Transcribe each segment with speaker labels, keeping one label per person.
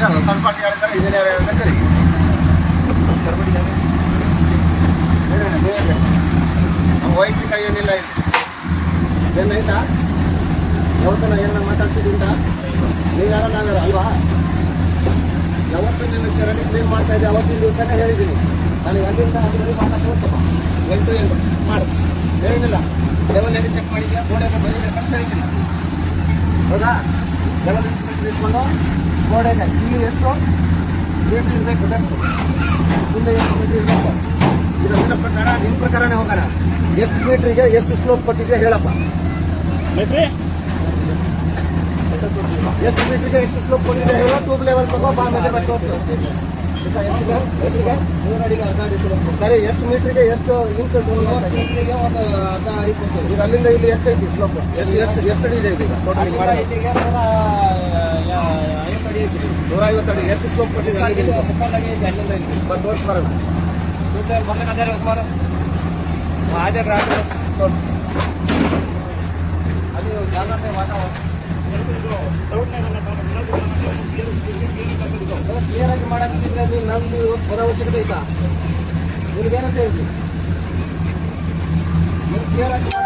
Speaker 1: Third party ಹೇಳಿದ್ದಾರೆ engineer ಅಂತ ಕರಿ ನಮ್ಮ ವೈಯಕ್ತಿಕ ಏನಿಲ್ಲ ಇಲ್ಲಿ. ಏನಾಯ್ತಾ ಯಾವತ್ತನ ಏನಾರ ಮಾತಾಡ್ಸಿದ್ದುಂಟಾ ನೀವು ಯಾರೋ ನಾವ್ಯಾರೋ ಅಲ್ವಾ? ಯಾವತ್ತು ನಿನ್ನ ಚರಂಡಿ ಕ್ಲೀನ್ ಮಾಡ್ತಾ ಇದ್ದೆ, ಅವತ್ತಿನ ದಿವಸನೇ ಹೇಳಿದ್ದೀನಿ. ನನಗೆ ಅಲ್ಲಿಂದ ಅದರಲ್ಲಿ ಮಾತಾಡ್ಕೊಳ್ತಪ್ಪ ಎಂಟು ಎಂಟು. ಮಾಡು. ಹೇಳಿದಿಲ್ಲ ಲೆವೆಲ್ ಎಲ್ಲಿ ಚೆಕ್ ಮಾಡಿದ್ಯಾ? ಗೋಡೆಗೆ ಬರೀಬೇಕಂತ ಹೇಳಿದ್ದೀನಿ ಹೌದಾ? ಲೆವೆಲ್ ಇಟ್ಕೊಂಡು ಗೋಡೆಗೆ ಇಲ್ಲಿ ಎಷ್ಟು? ಮೀಟ್ರ್ ಇರಬೇಕು ಬೇಕು ಮುಂದೆ ಎಷ್ಟು ಮೀಟ್ರ್ ಇರಬೇಕು ಇದು ಅದರ ಪ್ರಕಾರ ನಿಮ್ಮ ಪ್ರಕಾರನೇ ಹೋಗೋಣ. ಎಷ್ಟು ಮೀಟ್ರಿಗೆ ಎಷ್ಟು ಸ್ಲೋಪ್ ಕೊಟ್ಟಿದ್ರೆ ಹೇಳಪ್ಪ. ಎಷ್ಟು ಮೀಟ್ರಿಗೆ ಎಷ್ಟು ಸ್ಲೋಪ್ ಕೊಟ್ಟಿದ್ರೆ ಹೇಳೋ. ಟ್ಯೂಬ್ ಲೆವೆಲ್ ತಗೋ ಬಾ ಮೇಲೆ ಬಟ್ ಸರಿ ಎಷ್ಟು ಮೀಟ್ರಿಗೆ ಎಷ್ಟು ಇಂಚ್ ಈಗ ಅಲ್ಲಿಂದ ಇಲ್ಲಿ ಎಷ್ಟು ಐತಿ ಸ್ಲೋಪ್ ಎಷ್ಟು ಎಷ್ಟು ಎಷ್ಟು ಅಡಿ ಇದೆ ಈಗ ಟೋಟಲ್ ನೂರ ಐವತ್ತು ಅಡಿ ಎಷ್ಟು ಸ್ಲೋಪ್ ಕೊಟ್ಟಿದೆ ಅಲ್ಲಿಗೆ ಬಂದು ತೋರಿಸಿ ಬರೋಣ ತೋರಿಸಿ ಕ್ಲಿಯರ್ ಆಗಿ ಮಾಡಕ್ಕಿದ್ರೆ ಅದು ನಮ್ದು ಹೊರ ಅವಶ್ಯಕತೆ ನಿಮ್ಗೆ ಏನಂತ ಹೇಳಿ ನೀವು ಕ್ಲಿಯರ್ ಆಗಿ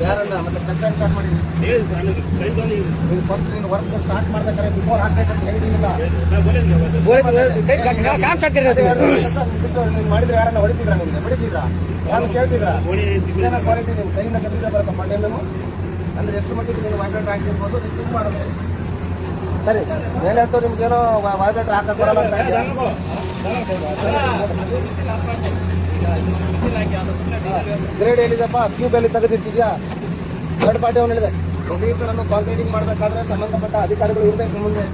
Speaker 1: ಯಾರನ್ನ ಮತ್ತೆ ಕೆಲಸ ಸ್ಟಾರ್ಟ್ ಫಸ್ಟ್ ವರ್ಕ್ ಸ್ಟಾರ್ಟ್ ಹೇಳಿದಿಲ್ಲ ಯಾರನ್ನ ನಿಮ್ಗೆ ಹೊಡಿತಿದ್ರ ಕ್ವಾಲಿಟಿ ನಿಮ್ಮ ಅಂದ್ರೆ ಎಷ್ಟು ಮಟ್ಟಿಗೆ ನೀವು ವೈಬ್ರೇಟರ್ ಹಾಕಿರ್ಬೋದು ನೀವು ಸರಿ ಮೇಲೆ ನಿಮ್ಗೇನೋ ವೈಬ್ರೇಟರ್ ಹಾಕಕ್ಕೆ ಬರಲ್ಲ ಗ್ರೇಡ್ ಹೇಳಿದಪ್ಪ ಕ್ಯೂಬ್ ಅಲ್ಲಿ ತೆಗೆದಿಟ್ಟಿದ್ಯಾ? ಥರ್ಡ್ ಪಾರ್ಟಿ ಅವನು ಹೇಳಿದೆ. ಪ್ರತಿ ಥರ ಕಾಂಕ್ರೀಟಿಂಗ್ ಮಾಡಬೇಕಾದ್ರೆ ಸಂಬಂಧಪಟ್ಟ ಅಧಿಕಾರಿಗಳು ಇರಬೇಕು ಮುಂದೆ.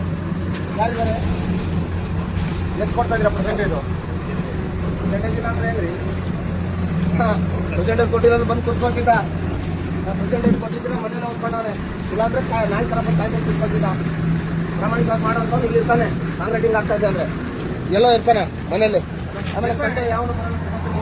Speaker 1: ಯಾರಿದ್ದಾರೆ ಎಷ್ಟು ಕೊಡ್ತಾ ಇದ್ದೀರಾ ಪರ್ಸೆಂಟೇಜು ಪರ್ಸೆಂಟೇಜ್ ಇಲ್ಲ ಅಂದ್ರೆ ಏನ್ರಿ? ಪರ್ಸೆಂಟೇಜ್ ಕೊಟ್ಟಿಲ್ಲ ಅಂದ್ರೆ ಬಂದು ಕೂತ್ಕೊಂಡಿದ್ದ ಪರ್ಸೆಂಟೇಜ್ ಕೊಟ್ಟಿದ್ರೆ ಮನೇಲಿ ಓದ್ಕೊಂಡವನೆ. ಇಲ್ಲಾಂದ್ರೆ ನಾಯಿ ಥರ ಬಂದು ಕಾಯ್ಕೊಂಡು ಕೂತ್ಕೊಂತಿದ್ದ ಪ್ರಾಮಾಣಿಕವಾಗಿ ಮಾಡೋಂಥವ್ನು ಇಲ್ಲಿ ಇರ್ತಾನೆ. ಕಾಂಕ್ರೀಟಿಂಗ್ ಆಗ್ತಾ ಇದೆ ಅಂದ್ರೆ. ಎಲ್ಲೋ ಇರ್ತಾನೆ ಮನೇಲಿ. ಆಮೇಲೆ ಸಂಡೆ ಯಾವನು